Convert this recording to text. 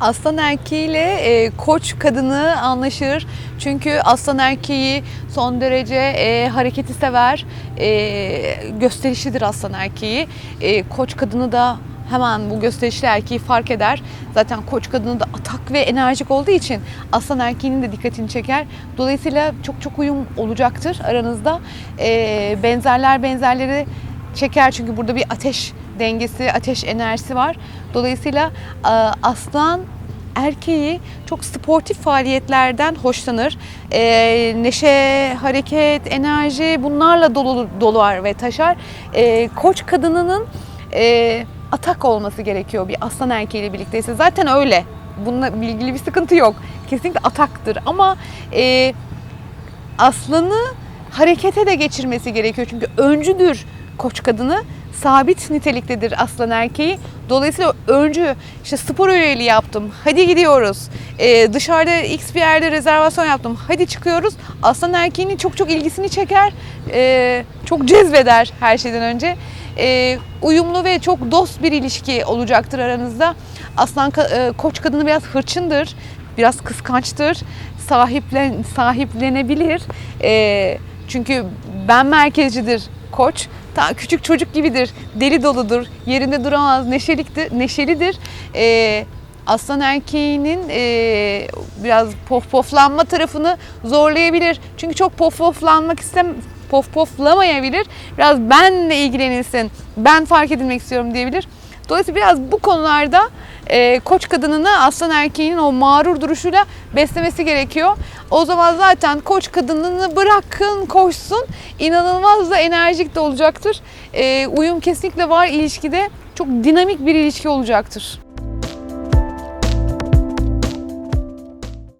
Aslan erkeğiyle e, koç kadını anlaşır. Çünkü aslan erkeği son derece e, hareketi sever, e, gösterişlidir aslan erkeği. E, koç kadını da hemen bu gösterişli erkeği fark eder. Zaten koç kadını da atak ve enerjik olduğu için aslan erkeğinin de dikkatini çeker. Dolayısıyla çok çok uyum olacaktır aranızda. E, benzerler benzerleri çeker çünkü burada bir ateş dengesi, ateş enerjisi var. Dolayısıyla e, aslan erkeği çok sportif faaliyetlerden hoşlanır. E, neşe, hareket, enerji bunlarla dolu dolar ve taşar. E, koç kadınının atak olması gerekiyor bir aslan erkeğiyle birlikteyse. Zaten öyle. Bununla ilgili bir sıkıntı yok. Kesinlikle ataktır ama e, aslanı harekete de geçirmesi gerekiyor. Çünkü öncüdür koç kadını. Sabit niteliktedir aslan erkeği. Dolayısıyla öncü, işte spor öğeli yaptım, hadi gidiyoruz. Ee, dışarıda x bir yerde rezervasyon yaptım, hadi çıkıyoruz. Aslan erkeğinin çok çok ilgisini çeker, ee, çok cezbeder her şeyden önce. Ee, uyumlu ve çok dost bir ilişki olacaktır aranızda. Aslan e, koç kadını biraz hırçındır, biraz kıskançtır, sahiplen sahiplenebilir. Ee, çünkü ben merkezcidir koç. Ta küçük çocuk gibidir, deli doludur, yerinde duramaz, neşeliktir, neşelidir. Ee, aslan erkeğinin e, biraz pof poflanma tarafını zorlayabilir. Çünkü çok pof poflanmak istem pof poflamayabilir. Biraz benle ilgilenilsin, ben fark edilmek istiyorum diyebilir. Dolayısıyla biraz bu konularda e, koç kadınını aslan erkeğinin o mağrur duruşuyla beslemesi gerekiyor. O zaman zaten koç kadınını bırakın koşsun. İnanılmaz da enerjik de olacaktır. E, uyum kesinlikle var ilişkide. Çok dinamik bir ilişki olacaktır.